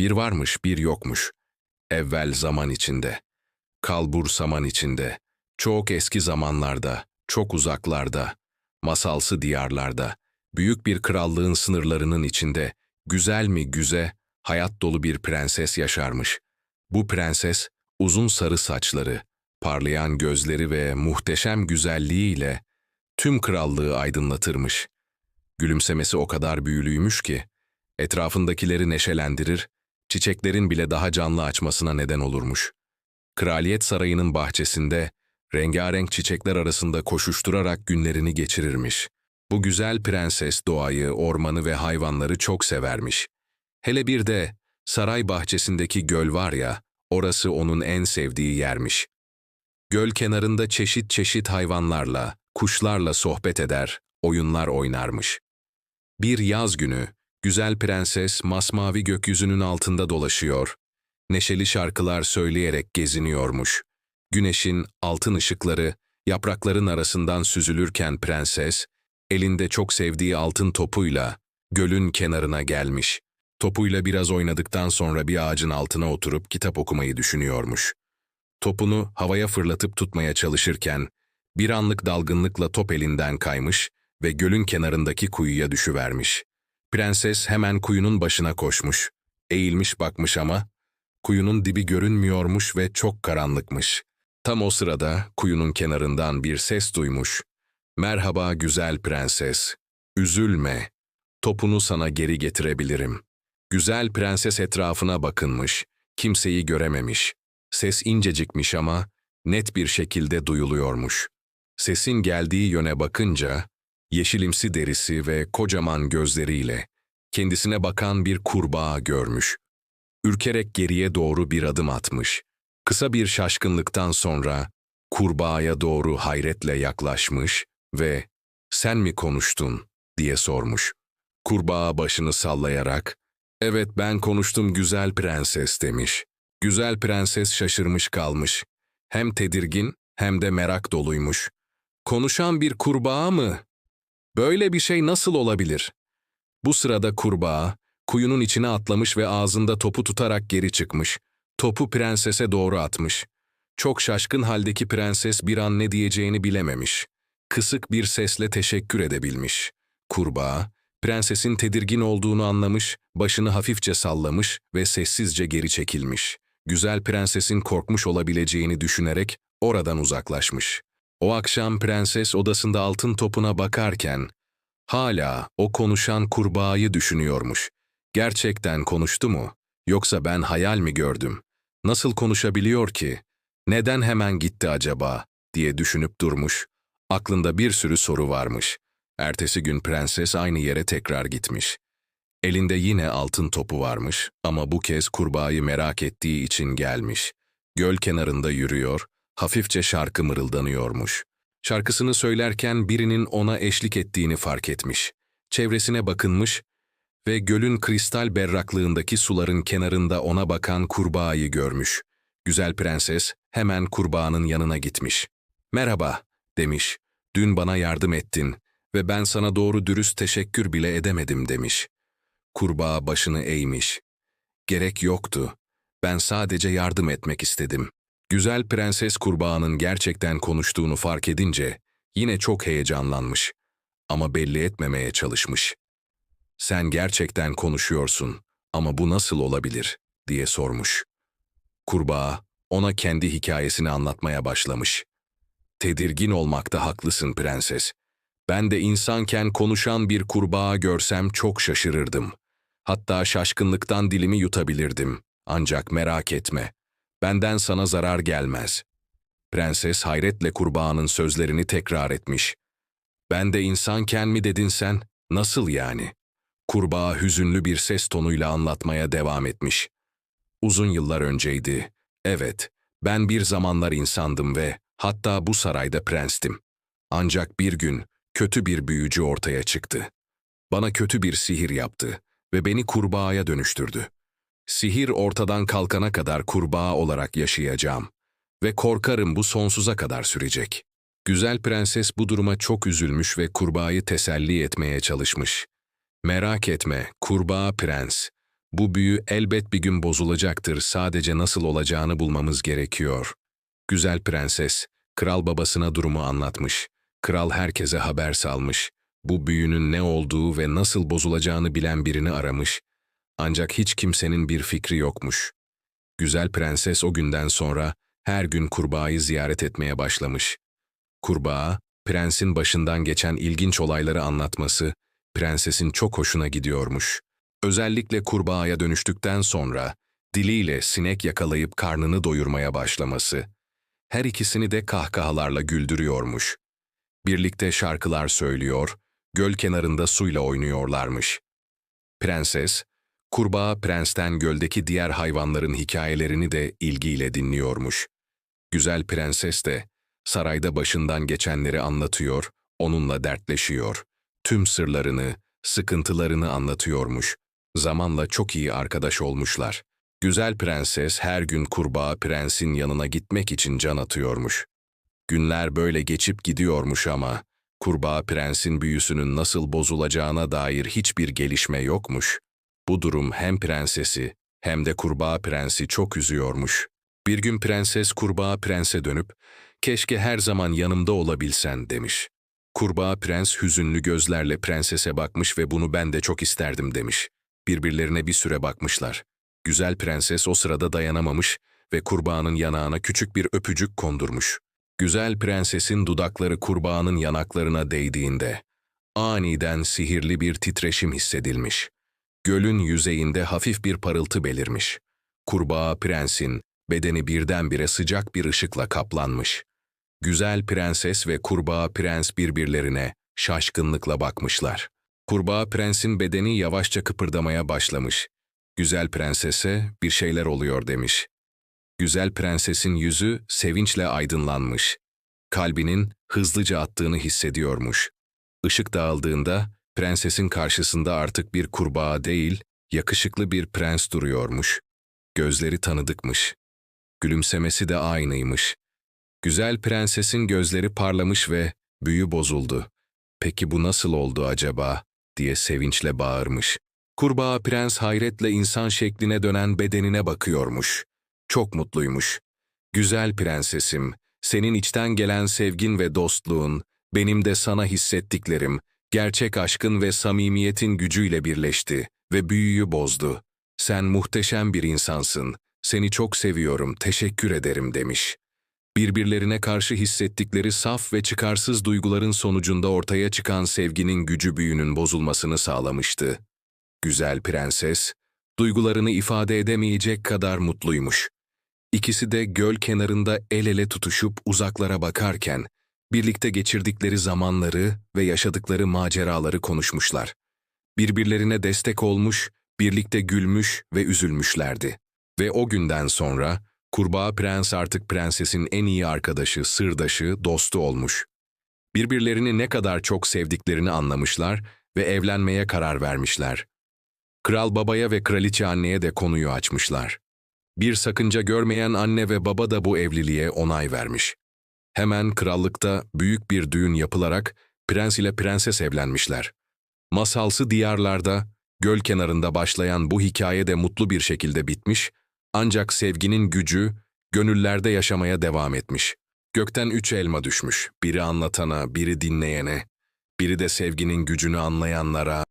Bir varmış, bir yokmuş. Evvel zaman içinde. Kalbur saman içinde. Çok eski zamanlarda, çok uzaklarda, masalsı diyarlarda, büyük bir krallığın sınırlarının içinde, güzel mi güze, hayat dolu bir prenses yaşarmış. Bu prenses, uzun sarı saçları, parlayan gözleri ve muhteşem güzelliğiyle tüm krallığı aydınlatırmış. Gülümsemesi o kadar büyülüymüş ki, etrafındakileri neşelendirir, çiçeklerin bile daha canlı açmasına neden olurmuş. Kraliyet sarayının bahçesinde, rengarenk çiçekler arasında koşuşturarak günlerini geçirirmiş. Bu güzel prenses doğayı, ormanı ve hayvanları çok severmiş. Hele bir de saray bahçesindeki göl var ya, orası onun en sevdiği yermiş. Göl kenarında çeşit çeşit hayvanlarla, kuşlarla sohbet eder, oyunlar oynarmış. Bir yaz günü, güzel prenses masmavi gökyüzünün altında dolaşıyor. Neşeli şarkılar söyleyerek geziniyormuş. Güneşin altın ışıkları yaprakların arasından süzülürken prenses, elinde çok sevdiği altın topuyla gölün kenarına gelmiş. Topuyla biraz oynadıktan sonra bir ağacın altına oturup kitap okumayı düşünüyormuş. Topunu havaya fırlatıp tutmaya çalışırken bir anlık dalgınlıkla top elinden kaymış ve gölün kenarındaki kuyuya düşüvermiş. Prenses hemen kuyunun başına koşmuş. Eğilmiş bakmış ama kuyunun dibi görünmüyormuş ve çok karanlıkmış. Tam o sırada kuyunun kenarından bir ses duymuş. Merhaba güzel prenses. Üzülme. Topunu sana geri getirebilirim. Güzel prenses etrafına bakınmış. Kimseyi görememiş. Ses incecikmiş ama net bir şekilde duyuluyormuş. Sesin geldiği yöne bakınca, yeşilimsi derisi ve kocaman gözleriyle kendisine bakan bir kurbağa görmüş. Ürkerek geriye doğru bir adım atmış. Kısa bir şaşkınlıktan sonra kurbağaya doğru hayretle yaklaşmış ve ''Sen mi konuştun?'' diye sormuş. Kurbağa başını sallayarak ''Evet ben konuştum güzel prenses'' demiş. Güzel prenses şaşırmış kalmış. Hem tedirgin hem de merak doluymuş. Konuşan bir kurbağa mı? Böyle bir şey nasıl olabilir? Bu sırada kurbağa, kuyunun içine atlamış ve ağzında topu tutarak geri çıkmış. Topu prensese doğru atmış. Çok şaşkın haldeki prenses bir an ne diyeceğini bilememiş. Kısık bir sesle teşekkür edebilmiş. Kurbağa, prensesin tedirgin olduğunu anlamış, başını hafifçe sallamış ve sessizce geri çekilmiş. Güzel prensesin korkmuş olabileceğini düşünerek oradan uzaklaşmış. O akşam prenses odasında altın topuna bakarken hala o konuşan kurbağayı düşünüyormuş. Gerçekten konuştu mu? Yoksa ben hayal mi gördüm? Nasıl konuşabiliyor ki? Neden hemen gitti acaba? diye düşünüp durmuş. Aklında bir sürü soru varmış. Ertesi gün prenses aynı yere tekrar gitmiş. Elinde yine altın topu varmış ama bu kez kurbağayı merak ettiği için gelmiş. Göl kenarında yürüyor, hafifçe şarkı mırıldanıyormuş. Şarkısını söylerken birinin ona eşlik ettiğini fark etmiş. Çevresine bakınmış ve gölün kristal berraklığındaki suların kenarında ona bakan kurbağayı görmüş. Güzel prenses hemen kurbağanın yanına gitmiş. ''Merhaba'' demiş. ''Dün bana yardım ettin ve ben sana doğru dürüst teşekkür bile edemedim.'' demiş. Kurbağa başını eğmiş. ''Gerek yoktu. Ben sadece yardım etmek istedim.'' Güzel prenses kurbağanın gerçekten konuştuğunu fark edince yine çok heyecanlanmış ama belli etmemeye çalışmış. Sen gerçekten konuşuyorsun ama bu nasıl olabilir diye sormuş. Kurbağa ona kendi hikayesini anlatmaya başlamış. Tedirgin olmakta haklısın prenses. Ben de insanken konuşan bir kurbağa görsem çok şaşırırdım. Hatta şaşkınlıktan dilimi yutabilirdim. Ancak merak etme, benden sana zarar gelmez. Prenses hayretle kurbağanın sözlerini tekrar etmiş. Ben de insanken mi dedin sen? Nasıl yani? Kurbağa hüzünlü bir ses tonuyla anlatmaya devam etmiş. Uzun yıllar önceydi. Evet, ben bir zamanlar insandım ve hatta bu sarayda prenstim. Ancak bir gün kötü bir büyücü ortaya çıktı. Bana kötü bir sihir yaptı ve beni kurbağaya dönüştürdü. Sihir ortadan kalkana kadar kurbağa olarak yaşayacağım ve korkarım bu sonsuza kadar sürecek. Güzel prenses bu duruma çok üzülmüş ve kurbağayı teselli etmeye çalışmış. Merak etme, kurbağa prens. Bu büyü elbet bir gün bozulacaktır. Sadece nasıl olacağını bulmamız gerekiyor. Güzel prenses, kral babasına durumu anlatmış. Kral herkese haber salmış. Bu büyünün ne olduğu ve nasıl bozulacağını bilen birini aramış. Ancak hiç kimsenin bir fikri yokmuş. Güzel prenses o günden sonra her gün kurbağayı ziyaret etmeye başlamış. Kurbağa, prensin başından geçen ilginç olayları anlatması, prensesin çok hoşuna gidiyormuş. Özellikle kurbağaya dönüştükten sonra diliyle sinek yakalayıp karnını doyurmaya başlaması, her ikisini de kahkahalarla güldürüyormuş. Birlikte şarkılar söylüyor, göl kenarında suyla oynuyorlarmış. Prenses, kurbağa prensten göldeki diğer hayvanların hikayelerini de ilgiyle dinliyormuş. Güzel prenses de sarayda başından geçenleri anlatıyor, onunla dertleşiyor. Tüm sırlarını, sıkıntılarını anlatıyormuş. Zamanla çok iyi arkadaş olmuşlar. Güzel prenses her gün kurbağa prensin yanına gitmek için can atıyormuş. Günler böyle geçip gidiyormuş ama kurbağa prensin büyüsünün nasıl bozulacağına dair hiçbir gelişme yokmuş. Bu durum hem prensesi hem de kurbağa prensi çok üzüyormuş. Bir gün prenses kurbağa prense dönüp, keşke her zaman yanımda olabilsen demiş. Kurbağa prens hüzünlü gözlerle prensese bakmış ve bunu ben de çok isterdim demiş. Birbirlerine bir süre bakmışlar. Güzel prenses o sırada dayanamamış ve kurbağanın yanağına küçük bir öpücük kondurmuş. Güzel prensesin dudakları kurbağanın yanaklarına değdiğinde aniden sihirli bir titreşim hissedilmiş. Gölün yüzeyinde hafif bir parıltı belirmiş. Kurbağa prensin bedeni birdenbire sıcak bir ışıkla kaplanmış. Güzel prenses ve kurbağa prens birbirlerine şaşkınlıkla bakmışlar. Kurbağa prensin bedeni yavaşça kıpırdamaya başlamış. Güzel prensese bir şeyler oluyor demiş. Güzel prensesin yüzü sevinçle aydınlanmış. Kalbinin hızlıca attığını hissediyormuş. Işık dağıldığında prensesin karşısında artık bir kurbağa değil, yakışıklı bir prens duruyormuş. Gözleri tanıdıkmış. Gülümsemesi de aynıymış. Güzel prensesin gözleri parlamış ve büyü bozuldu. Peki bu nasıl oldu acaba? diye sevinçle bağırmış. Kurbağa prens hayretle insan şekline dönen bedenine bakıyormuş. Çok mutluymuş. Güzel prensesim, senin içten gelen sevgin ve dostluğun, benim de sana hissettiklerim, gerçek aşkın ve samimiyetin gücüyle birleşti ve büyüyü bozdu. Sen muhteşem bir insansın, seni çok seviyorum, teşekkür ederim demiş. Birbirlerine karşı hissettikleri saf ve çıkarsız duyguların sonucunda ortaya çıkan sevginin gücü büyünün bozulmasını sağlamıştı. Güzel prenses, duygularını ifade edemeyecek kadar mutluymuş. İkisi de göl kenarında el ele tutuşup uzaklara bakarken, birlikte geçirdikleri zamanları ve yaşadıkları maceraları konuşmuşlar. Birbirlerine destek olmuş, birlikte gülmüş ve üzülmüşlerdi. Ve o günden sonra kurbağa prens artık prensesin en iyi arkadaşı, sırdaşı, dostu olmuş. Birbirlerini ne kadar çok sevdiklerini anlamışlar ve evlenmeye karar vermişler. Kral babaya ve kraliçe anneye de konuyu açmışlar. Bir sakınca görmeyen anne ve baba da bu evliliğe onay vermiş. Hemen krallıkta büyük bir düğün yapılarak prens ile prenses evlenmişler. Masalsı diyarlarda, göl kenarında başlayan bu hikaye de mutlu bir şekilde bitmiş, ancak sevginin gücü gönüllerde yaşamaya devam etmiş. Gökten üç elma düşmüş, biri anlatana, biri dinleyene, biri de sevginin gücünü anlayanlara,